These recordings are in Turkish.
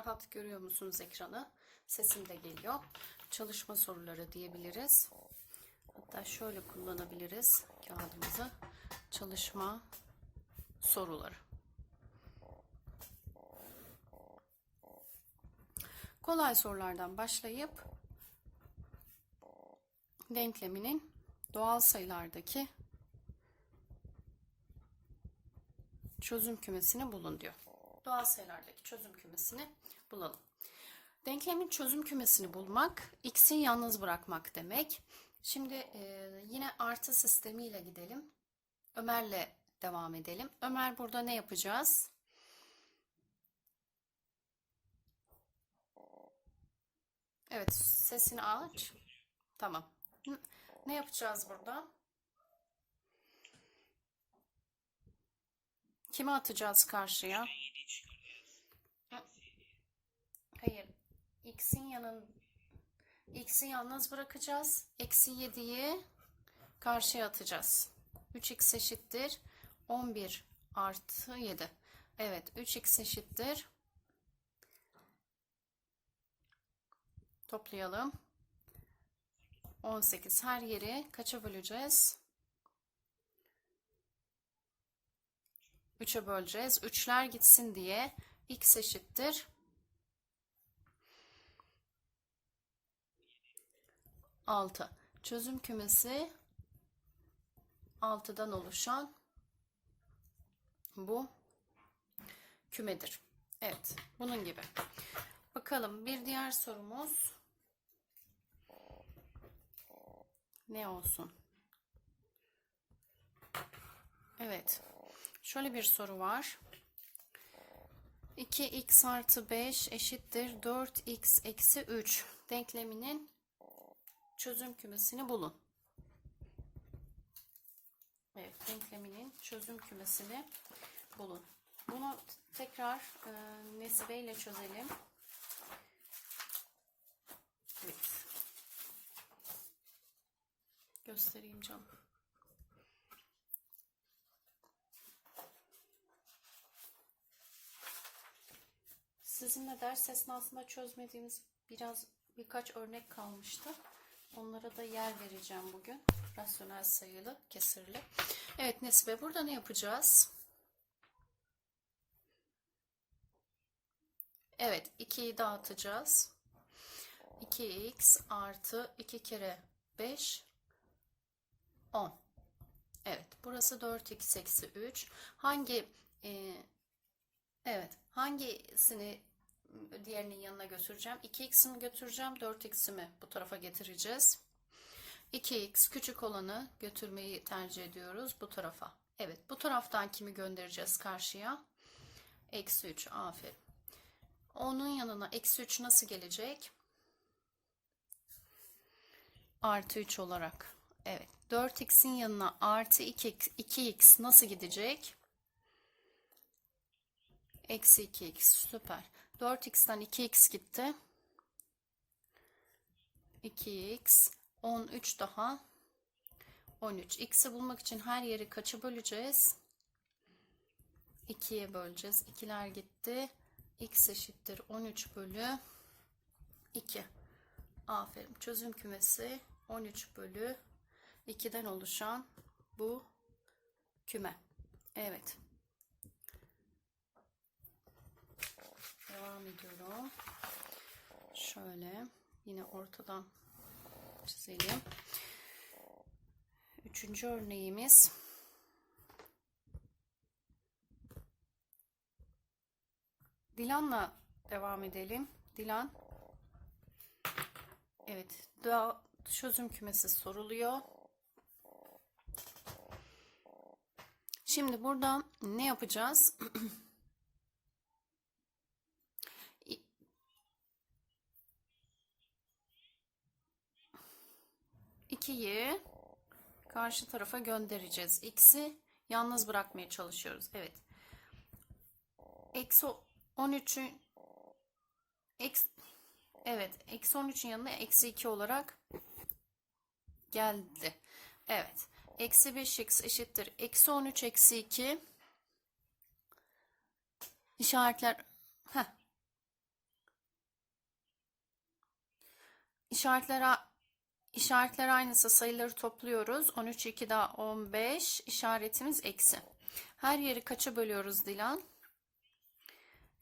Rahat görüyor musunuz ekranı? Sesim de geliyor. Çalışma soruları diyebiliriz. Hatta şöyle kullanabiliriz kağıdımızı. Çalışma soruları. Kolay sorulardan başlayıp denkleminin doğal sayılardaki çözüm kümesini bulun diyor. Doğal sayılardaki çözüm kümesini bulalım. Denklemin çözüm kümesini bulmak, x'i yalnız bırakmak demek. Şimdi e, yine artı sistemiyle gidelim. Ömer'le devam edelim. Ömer burada ne yapacağız? Evet, sesini aç. Tamam. Ne yapacağız burada? Kimi atacağız karşıya? Hayır. X'in yanın X'i yalnız bırakacağız. Eksi 7'yi karşıya atacağız. 3x eşittir 11 artı 7. Evet 3x eşittir. Toplayalım. 18 her yeri kaça böleceğiz? 3'e böleceğiz. 3'ler gitsin diye x eşittir. 6. Çözüm kümesi 6'dan oluşan bu kümedir. Evet, bunun gibi. Bakalım bir diğer sorumuz ne olsun? Evet. Şöyle bir soru var. 2x artı 5 eşittir 4x eksi 3 denkleminin çözüm kümesini bulun. Evet, denkleminin çözüm kümesini bulun. Bunu tekrar e, Nesibe ile çözelim. Evet. Göstereyim canım. Sizinle ders esnasında çözmediğimiz biraz birkaç örnek kalmıştı. Onlara da yer vereceğim bugün. Rasyonel sayılı, kesirli. Evet Nesibe burada ne yapacağız? Evet 2'yi dağıtacağız. 2x artı 2 kere 5 10. Evet burası 4x eksi 3. Hangi e, evet hangisini diğerinin yanına götüreceğim? 2x'imi götüreceğim. 4x'imi bu tarafa getireceğiz. 2x küçük olanı götürmeyi tercih ediyoruz bu tarafa. Evet bu taraftan kimi göndereceğiz karşıya? Eksi 3 aferin. Onun yanına eksi 3 nasıl gelecek? Artı 3 olarak. Evet. 4x'in yanına artı 2x, 2x nasıl gidecek? Eksi 2x. Süper. 4x'ten 2x gitti. 2x. 13 daha. 13. X'i bulmak için her yeri kaça böleceğiz? 2'ye böleceğiz. 2'ler gitti. X eşittir 13 bölü 2. Aferin. Çözüm kümesi 13 bölü 2'den oluşan bu küme. Evet. Devam ediyorum. Şöyle yine ortadan çizelim. Üçüncü örneğimiz Dilan'la devam edelim. Dilan. Evet. Daha çözüm kümesi soruluyor. Şimdi burada ne yapacağız? 2'yi karşı tarafa göndereceğiz. X'i yalnız bırakmaya çalışıyoruz. Evet. Eksi 13'ün evet. Eksi 13'ün yanına eksi 2 olarak geldi. Evet. Eksi 5x eşittir. Eksi 13 eksi 2 işaretler Heh. işaretler işaretler aynısı sayıları topluyoruz. 13, 2 daha 15. İşaretimiz eksi. Her yeri kaça bölüyoruz Dilan?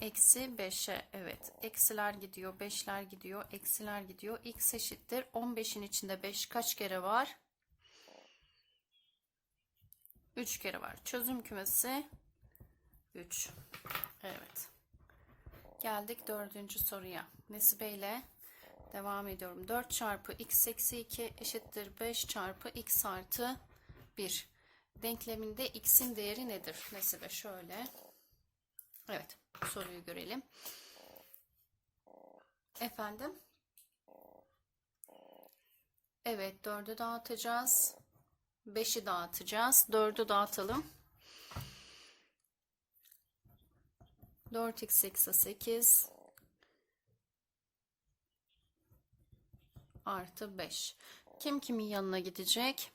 Eksi 5'e. Evet. Eksiler gidiyor. 5'ler gidiyor. Eksiler gidiyor. X eşittir. 15'in içinde 5 kaç kere var? 3 kere var. Çözüm kümesi 3. Evet. Geldik dördüncü soruya. Nesibe ile devam ediyorum. 4 çarpı x eksi 2 eşittir 5 çarpı x artı 1. Denkleminde x'in değeri nedir? Nesibe şöyle. Evet. Soruyu görelim. Efendim? Evet. 4'ü dağıtacağız. 5'i dağıtacağız. 4'ü dağıtalım. 4x eksi 8 artı 5. Kim kimin yanına gidecek?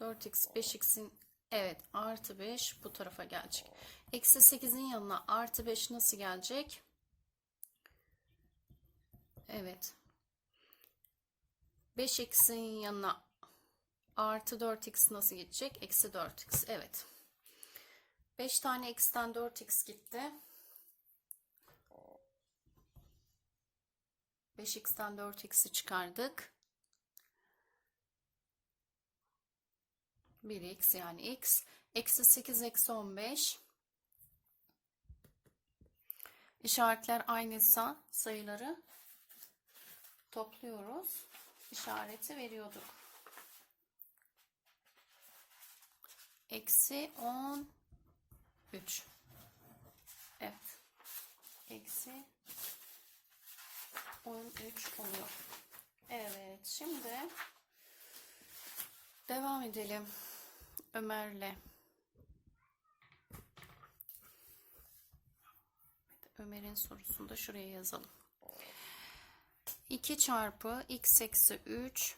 4x 5x'in evet artı 5 bu tarafa gelecek. Eksi 8'in yanına artı 5 nasıl gelecek? Evet. 5x'in yanına artı 4x nasıl gidecek? Eksi 4x. Evet. 5 tane x'ten 4x gitti. 5x'ten 4x'i çıkardık. 1x yani x. Eksi 8 eksi 15. İşaretler aynıysa sayıları topluyoruz. İşareti veriyorduk. Eksi 10 3. Evet. Eksi 13 oluyor. Evet. Şimdi devam edelim. Ömer'le. Ömer'in sorusunu da şuraya yazalım. 2 çarpı x eksi 3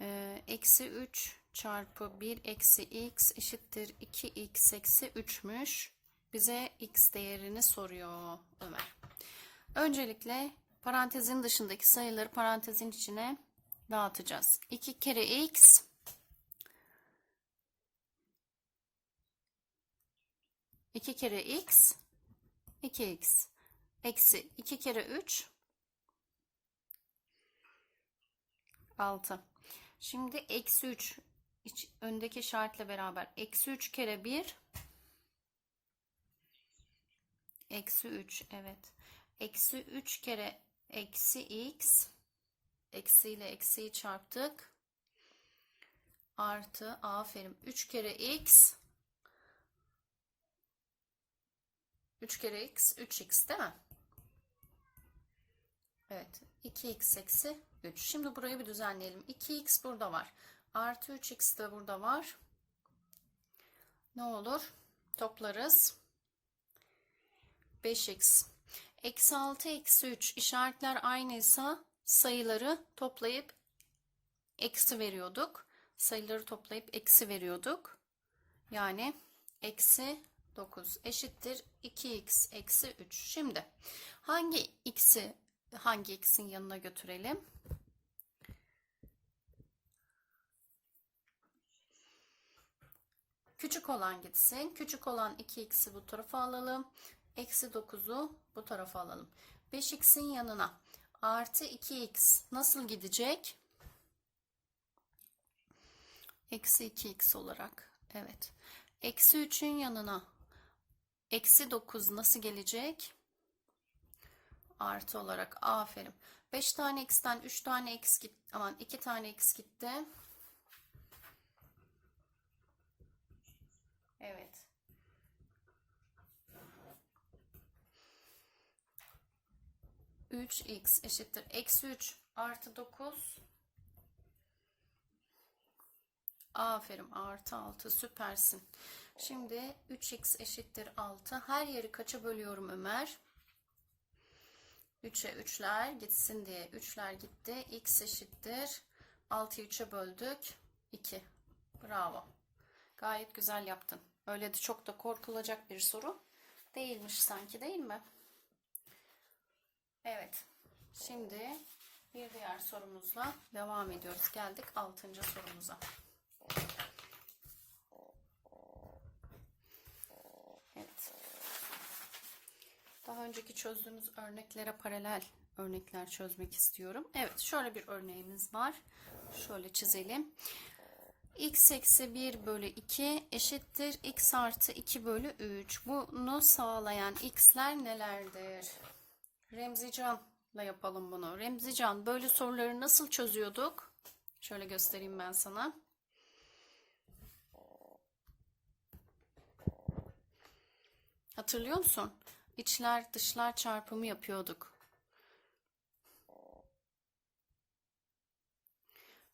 e, eksi 3 çarpı 1 eksi x eşittir 2x eksi 3'müş. Bize x değerini soruyor Ömer. Öncelikle parantezin dışındaki sayıları parantezin içine dağıtacağız. 2 kere x. İki kere x. 2x eksi 2 kere 3 6 şimdi eksi 3 iç, öndeki işaretle beraber eksi 3 kere 1 eksi 3 evet. Eksi 3 kere eksi x eksi ile eksiyi çarptık artı aferin 3 kere x 3 kere x 3x değil mi? Evet 2x eksi 3. Şimdi burayı bir düzenleyelim. 2x burada var. Artı 3x de burada var. Ne olur? Toplarız. 5x. Eksi 6 eksi 3 işaretler aynıysa sayıları toplayıp eksi veriyorduk. Sayıları toplayıp eksi veriyorduk. Yani eksi 9 eşittir 2x eksi 3. Şimdi hangi x'i hangi x'in yanına götürelim? Küçük olan gitsin. Küçük olan 2x'i bu tarafa alalım. Eksi 9'u bu tarafa alalım. 5x'in yanına artı 2x nasıl gidecek? Eksi 2x olarak. Evet. Eksi 3'ün yanına eksi 9 nasıl gelecek? Artı olarak. Aferin. 5 tane x'ten 3 tane x gitti. Aman 2 tane x gitti. Evet. Üç x eşittir. Eksi 3 artı 9. Aferin artı 6 süpersin. Şimdi 3x eşittir 6. Her yeri kaça bölüyorum Ömer? 3'e 3'ler gitsin diye 3'ler gitti. x eşittir. 6'yı 3'e böldük. 2. Bravo. Gayet güzel yaptın. Öyle de çok da korkulacak bir soru değilmiş sanki değil mi? Evet. Şimdi bir diğer sorumuzla devam ediyoruz. Geldik 6. sorumuza. Evet. Daha önceki çözdüğümüz örneklere paralel örnekler çözmek istiyorum. Evet, şöyle bir örneğimiz var. Şöyle çizelim. x eksi 1 bölü 2 eşittir x artı 2 bölü 3. Bunu sağlayan x'ler nelerdir? Remzican'la yapalım bunu. Remzican böyle soruları nasıl çözüyorduk? Şöyle göstereyim ben sana. Hatırlıyor musun? İçler dışlar çarpımı yapıyorduk.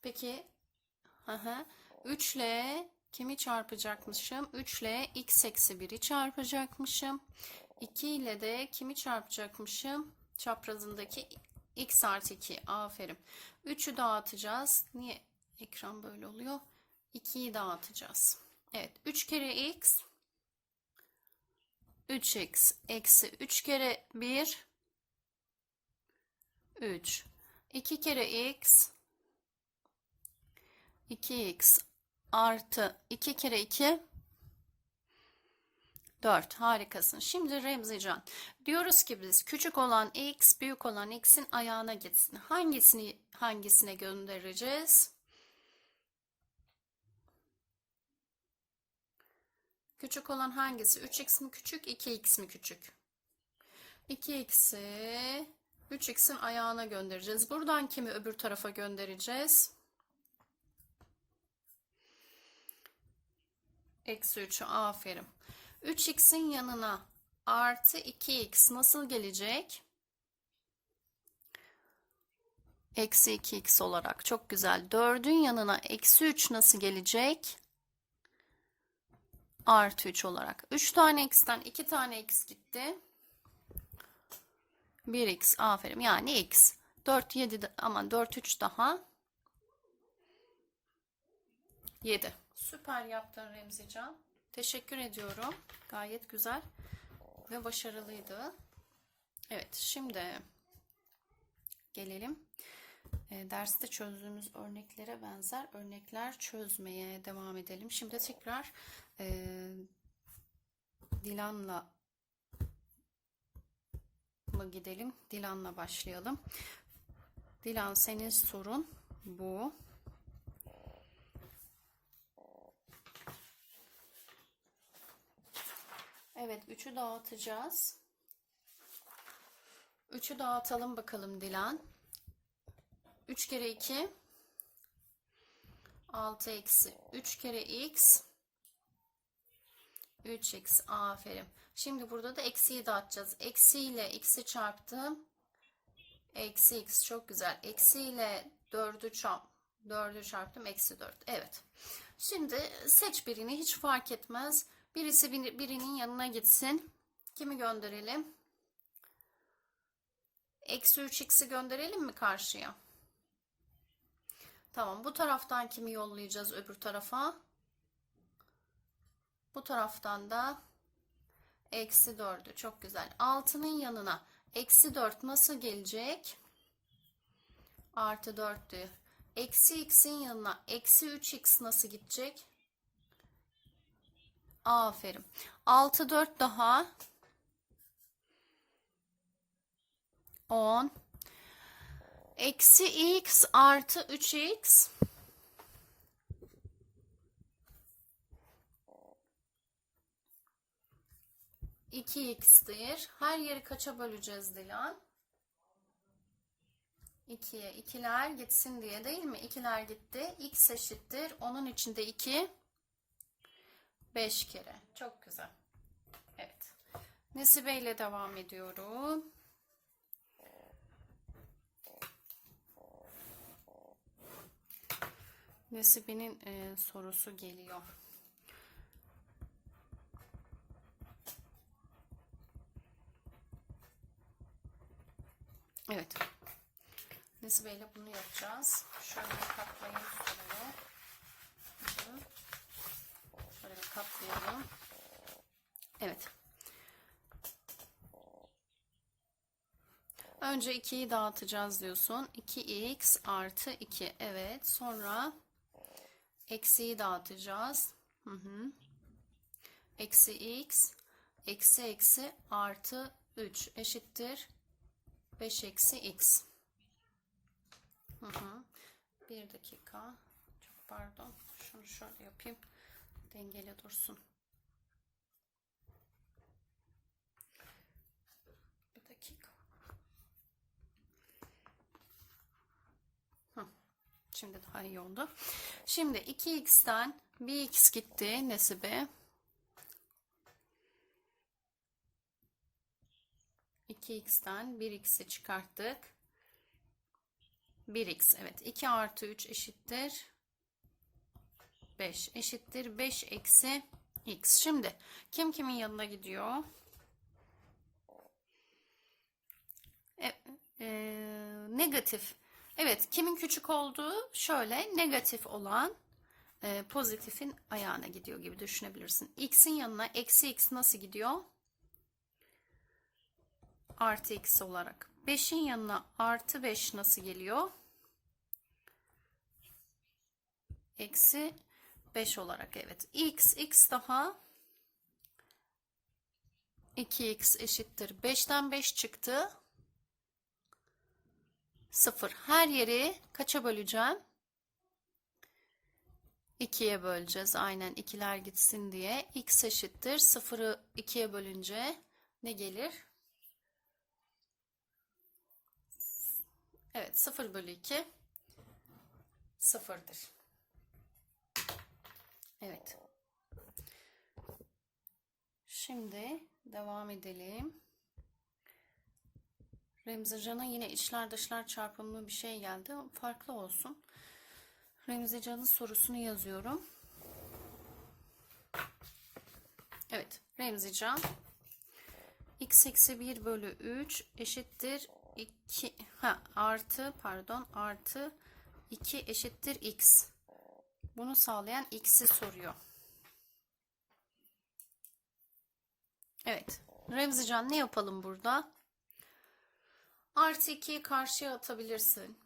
Peki hı, 3 ile kimi çarpacakmışım? 3 ile x eksi 1'i çarpacakmışım. 2 ile de kimi çarpacakmışım? Çaprazındaki x artı 2. Aferin. 3'ü dağıtacağız. Niye ekran böyle oluyor? 2'yi dağıtacağız. Evet. 3 kere x 3x eksi 3 kere 1 3 2 kere x 2x artı 2 kere 2 4 harikasın. Şimdi Remzican diyoruz ki biz küçük olan x büyük olan x'in ayağına gitsin. Hangisini hangisine göndereceğiz? Küçük olan hangisi? 3x mi küçük, 2x mi küçük? 2x'i 3x'in ayağına göndereceğiz. Buradan kimi öbür tarafa göndereceğiz? Eksi 3'ü aferin. 3x'in yanına artı 2x nasıl gelecek? Eksi 2x olarak. Çok güzel. 4'ün yanına eksi 3 nasıl gelecek? Artı 3 olarak. 3 tane x'ten 2 tane x gitti. 1x aferin. Yani x. 4 7 ama 4 3 daha 7. Süper yaptın Remzican. Teşekkür ediyorum. Gayet güzel ve başarılıydı. Evet, şimdi gelelim. E, derste çözdüğümüz örneklere benzer örnekler çözmeye devam edelim. Şimdi tekrar e, Dilan'la mı gidelim? Dilan'la başlayalım. Dilan senin sorun bu. Evet, 3'ü dağıtacağız. 3'ü dağıtalım bakalım Dilan. 3 kere 2 6 eksi 3 kere x 3x aferin. Şimdi burada da eksiyi dağıtacağız. Eksi ile x'i çarptım. Eksi x çok güzel. Eksi ile 4'ü çarp 4'ü çarptım. Eksi 4. Evet. Şimdi seç birini hiç fark etmez. Birisi birinin yanına gitsin. Kimi gönderelim? Eksi 3x'i gönderelim mi karşıya? Tamam. Bu taraftan kimi yollayacağız öbür tarafa? Bu taraftan da eksi 4'ü. Çok güzel. 6'nın yanına eksi 4 nasıl gelecek? Artı 4'tü. Eksi x'in yanına eksi 3x nasıl gidecek? Aferin. 6 4 daha 10 eksi x artı 3x iki x'tir. Her yeri kaça böleceğiz Dilan? 2'ye. 2'ler gitsin diye değil mi? 2'ler gitti. x eşittir. Onun içinde 2 5 kere. Çok güzel. Evet. Nesibe ile devam ediyorum. Nesibe'nin e, sorusu geliyor. Evet. Nesibe ile bunu yapacağız. Şöyle katlayayım soruyu. Katlayalım. Evet. Önce 2'yi dağıtacağız diyorsun. 2x artı 2. Evet. Sonra eksiyi dağıtacağız. Hı hı. Eksi x eksi eksi artı 3 eşittir 5 eksi x. Hı hı. Bir dakika. Çok pardon. Şunu şöyle yapayım. Dengeli dursun. Bir dakika. Hı. Şimdi daha iyi oldu. Şimdi 2x'ten 1x gitti. Nesi be? 2x'ten 1x'i çıkarttık. 1x evet 2 artı 3 eşittir 5 eşittir 5 eksi x. Şimdi kim kimin yanına gidiyor? E, e, negatif. Evet kimin küçük olduğu şöyle negatif olan e, pozitifin ayağına gidiyor gibi düşünebilirsin. x'in yanına eksi x nasıl gidiyor? Artı x olarak. 5'in yanına artı 5 nasıl geliyor? Eksi 5 olarak evet. x x daha 2x eşittir. 5'ten 5 çıktı. 0. Her yeri kaça böleceğim? 2'ye böleceğiz. Aynen ikiler gitsin diye. x eşittir. 0'ı 2'ye bölünce ne gelir? Evet 0 bölü 2 sıfırdır. Evet. Şimdi devam edelim. Remzi Can'a yine içler dışlar çarpımlı bir şey geldi. Farklı olsun. Remzi Can'ın sorusunu yazıyorum. Evet. Remzi Can x eksi 1 bölü 3 eşittir 2 ha artı pardon artı 2 eşittir x. Bunu sağlayan x'i soruyor. Evet. Remzican ne yapalım burada? Artı 2'yi karşıya atabilirsin.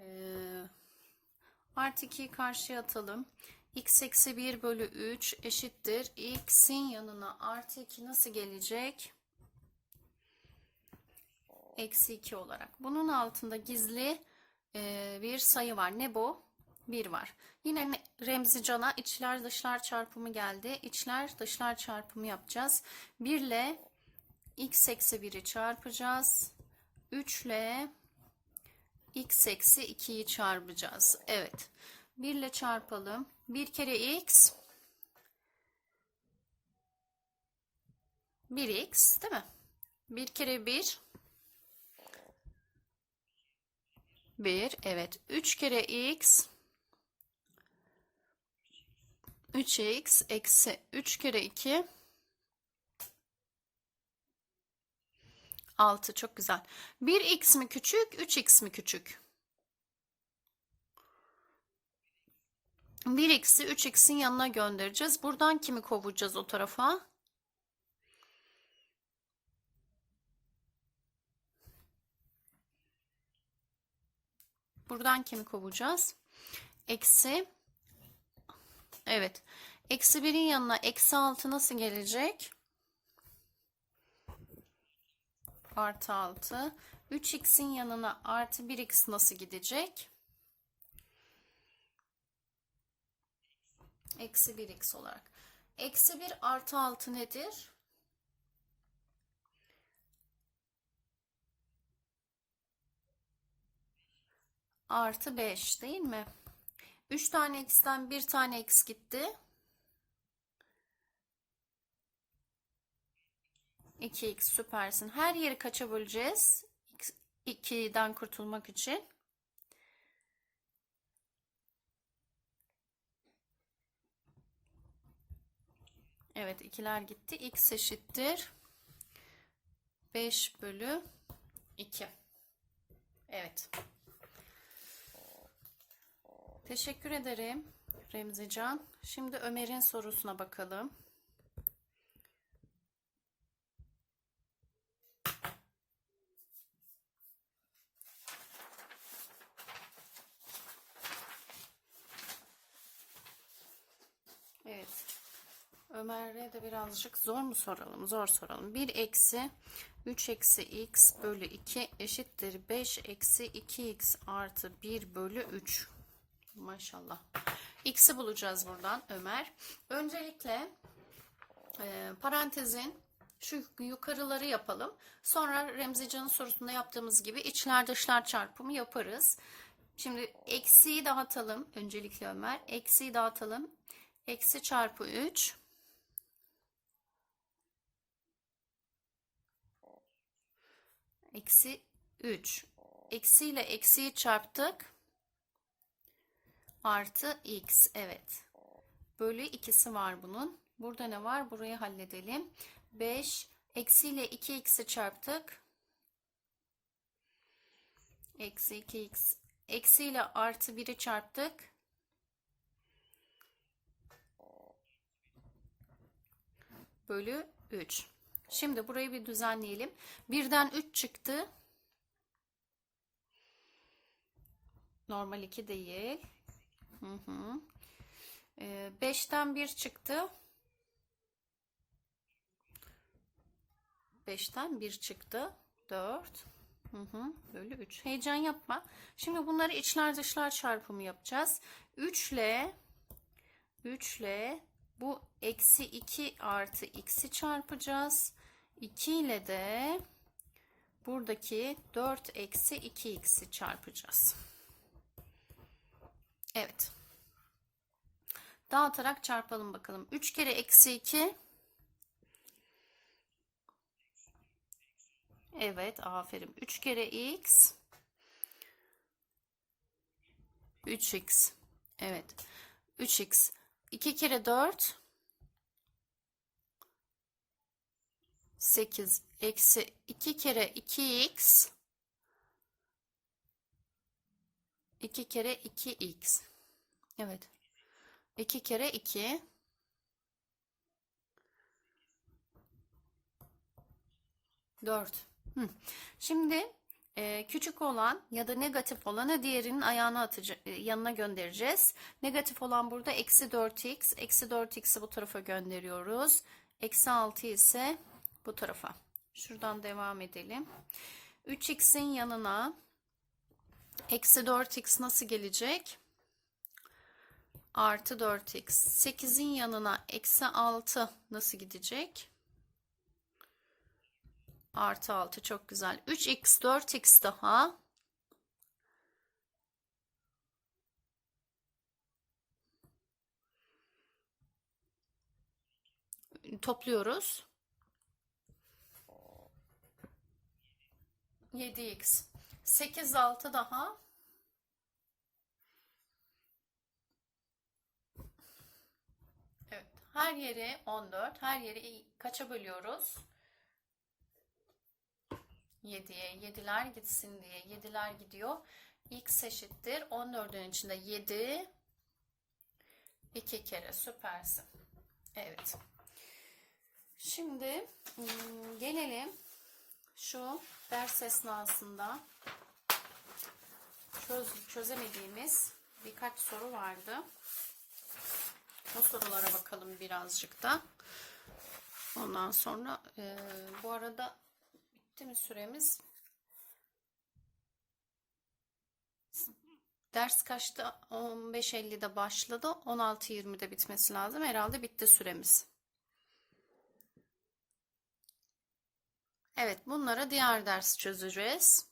Ee, artı 2'yi karşıya atalım. x eksi 1 bölü 3 eşittir. x'in yanına artı 2 nasıl gelecek? Eksi 2 olarak. Bunun altında gizli e, bir sayı var. Ne bu? 1 var. Yine Remzi Can'a içler dışlar çarpımı geldi. İçler dışlar çarpımı yapacağız. 1 ile x eksi 1'i çarpacağız. 3 ile x eksi 2'yi çarpacağız. Evet. 1 ile çarpalım. 1 kere x 1x değil mi? 1 kere 1 1 evet 3 kere x 3x eksi 3 kere 2 6 çok güzel. 1x mi küçük 3x mi küçük? 1x'i 3x'in yanına göndereceğiz. Buradan kimi kovacağız o tarafa? Buradan kimi kovacağız? Eksi. Evet. Eksi 1'in yanına eksi 6 nasıl gelecek? Artı 6. 3x'in yanına artı 1x nasıl gidecek? Eksi 1x olarak. Eksi 1 artı 6 nedir? Artı 5 değil mi? 3 tane x'ten 1 tane x gitti. 2x süpersin. Her yeri kaça böleceğiz? 2'den kurtulmak için. Evet ikiler gitti. X eşittir. 5 bölü 2. Evet. Teşekkür ederim Remzican. Şimdi Ömer'in sorusuna bakalım. Evet. Ömer'e de birazcık zor mu soralım? Zor soralım. 1 eksi 3 eksi x bölü 2 eşittir 5 eksi 2x artı 1 bölü 3. Maşallah. X'i bulacağız buradan Ömer. Öncelikle e, parantezin şu yukarıları yapalım. Sonra Remzican'ın sorusunda yaptığımız gibi içler dışlar çarpımı yaparız. Şimdi eksiyi dağıtalım. Öncelikle Ömer. Eksiyi dağıtalım. Eksi çarpı 3. Eksi 3. Eksi ile eksiyi çarptık. Artı x. Evet. Bölü ikisi var bunun. Burada ne var? Burayı halledelim. 5. Eksi ile 2x'i çarptık. Eksi 2x. Eksi ile artı 1'i çarptık. Bölü 3. Şimdi burayı bir düzenleyelim. Birden 3 çıktı. Normal 2 değil. Hı hı. Ee, 5'ten 1 çıktı. 5'ten 1 çıktı. 4. Hı hı. Bölü 3. Heyecan yapma. Şimdi bunları içler dışlar çarpımı yapacağız. 3 ile 3 ile bu eksi 2 artı x'i çarpacağız. 2 ile de buradaki 4 eksi 2x'i çarpacağız. Evet. Dağıtarak çarpalım bakalım. 3 kere eksi 2. Evet aferin. 3 kere x. 3x. Evet. 3x. 2 kere 4. 8 eksi 2 kere 2x 2 kere 2x evet 2 kere 2 4 Hı. şimdi e, küçük olan ya da negatif olanı diğerinin ayağına atacağız, yanına göndereceğiz. Negatif olan burada eksi 4x. Eksi 4x'i bu tarafa gönderiyoruz. Eksi 6 ise bu tarafa. Şuradan devam edelim. 3x'in yanına eksi 4x nasıl gelecek? Artı 4x. 8'in yanına eksi 6 nasıl gidecek? Artı 6 çok güzel. 3x 4x daha. Topluyoruz. 7x. 8 6 daha. Evet. Her yeri 14. Her yeri kaça bölüyoruz? 7'ye. 7'ler gitsin diye. 7'ler gidiyor. X eşittir. 14'ün içinde 7. 2 kere. Süpersin. Evet. Şimdi hmm, gelelim şu ders esnasında çöz, çözemediğimiz birkaç soru vardı. O sorulara bakalım birazcık da. Ondan sonra e, bu arada bitti mi süremiz? Ders kaçta? 15.50'de başladı. 16.20'de bitmesi lazım. Herhalde bitti süremiz. Evet, bunlara diğer ders çözeceğiz.